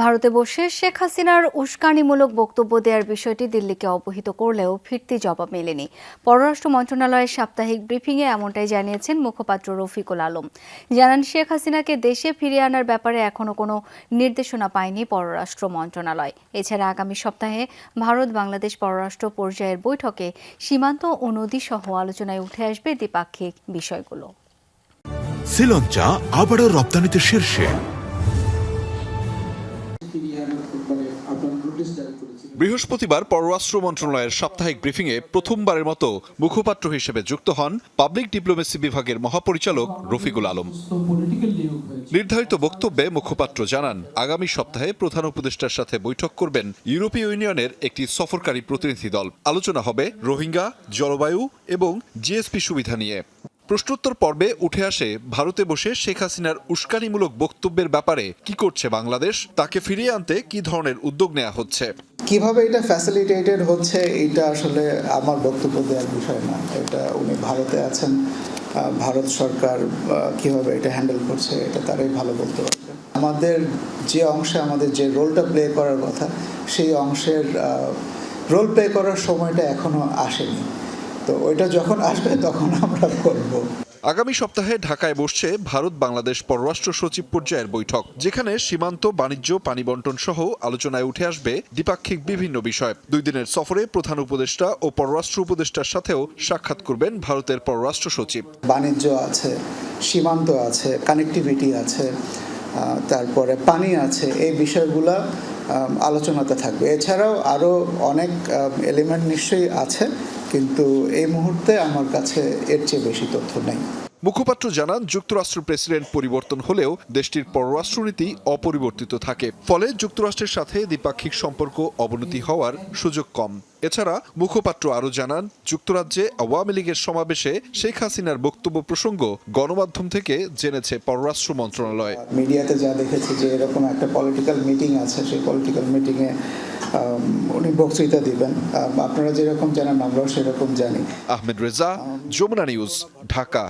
ভারতে বসে শেখ হাসিনার উস্কানিমূলক বক্তব্য দেওয়ার বিষয়টি দিল্লিকে অবহিত করলেও ফিরতি জবাব মেলেনি। পররাষ্ট্র মন্ত্রণালয়ের সাপ্তাহিক ব্রিফিংয়ে এমনটাই জানিয়েছেন মুখপাত্র রফিকুল আলম। জানান, শেখ হাসিনাকে দেশে ফিরিয়ে আনার ব্যাপারে এখনও কোনো নির্দেশনা পায়নি পররাষ্ট্র মন্ত্রণালয়। এছাড়া আগামী সপ্তাহে ভারত বাংলাদেশ পররাষ্ট্র পর্যায়ের বৈঠকে সীমান্ত ও নদী সহ আলোচনায় উঠে আসবে দ্বিপাক্ষিক বিষয়গুলো। শ্রীলঞ্চা আবারও রপ্তানিতে শীর্ষে। বৃহস্পতিবার পররাষ্ট্র মন্ত্রণালয়ের সাপ্তাহিক ব্রিফিংয়ে প্রথমবারের মতো মুখপাত্র হিসেবে যুক্ত হন পাবলিক ডিপ্লোমেসি বিভাগের মহাপরিচালক রফিকুল আলম। নির্ধারিত বক্তব্যে মুখপাত্র জানান আগামী সপ্তাহে প্রধান উপদেষ্টার সাথে বৈঠক করবেন ইউরোপীয় ইউনিয়নের একটি সফরকারী প্রতিনিধি দল। আলোচনা হবে রোহিঙ্গা জলবায়ু এবং জিএসপি সুবিধা নিয়ে। প্রশ্নোত্তর পর্বে উঠে আসে ভারতে বসে শেখ হাসিনার উস্কানিমূলক বক্তব্যের ব্যাপারে কি করছে বাংলাদেশ, তাকে ফিরিয়ে আনতে কি ধরনের উদ্যোগ নেওয়া হচ্ছে? কীভাবে এটা ফ্যাসিলিটেটেড হচ্ছে, এটা আসলে আমার বক্তব্য দেওয়ার বিষয় না। এটা উনি ভারতে আছেন ভারত সরকার কীভাবে এটা হ্যান্ডেল করছে, এটা তারাই ভালো বলতে পারবে আমাদের যে অংশে, আমাদের যে রোলটা প্লে করার কথা, সেই অংশের রোল প্লে করার সময়টা এখনও আসেনি। তো ওইটা যখন আসবে তখন আমরা করব। আগামী সপ্তাহে ঢাকায় বসছে ভারত বাংলাদেশ পররাষ্ট্র সচিব পর্যায়ের বৈঠক যেখানে সীমান্ত বাণিজ্য পানি বন্টন সহ আলোচনায় উঠে আসবে দ্বিপাক্ষিক বিভিন্ন বিষয়। দুই দিনের সফরে প্রধান উপদেষ্টা ও পররাষ্ট্র উপদেষ্টার সাথেও সাক্ষাৎ করবেন ভারতের পররাষ্ট্র সচিব। বাণিজ্য আছে সীমান্ত আছে কানেক্টিভিটি আছে তারপরে পানি আছে এই বিষয়গুলা আলোচনাতে থাকবে। এছাড়াও আরও অনেক এলিমেন্ট নিশ্চয়ই আছে। কিন্তু এই মুহূর্তে আমার কাছে এর চেয়ে বেশি তথ্য নেই। মুখপাত্র জানান যুক্তরাষ্ট্র প্রেসিডেন্ট পরিবর্তন হলেও দেশটির পররাষ্ট্রনীতি অপরিবর্তিত থাকে। ফলে যুক্তরাষ্ট্রের সাথে দ্বিপাক্ষিক সম্পর্ক অবনতি হওয়ার সুযোগ কম। এছাড়া মুখপাত্র আরও জানান যুক্তরাজ্যে আওয়ামী লীগের সমাবেশে শেখ হাসিনার বক্তব্য প্রসঙ্গ গণমাধ্যম থেকে জেনেছে পররাষ্ট্র মন্ত্রণালয়। মিডিয়াতে যা দেখেছে যে এরকম একটা পলিটিক্যাল মিটিং আছে সেই পলিটিক্যাল মিটিংয়ে উনি বক্তৃতা দিবেন। আপনারা যেরকম জানেন আমরাও সেরকম জানি। আহমেদ রেজা যমুনা নিউজ ঢাকা।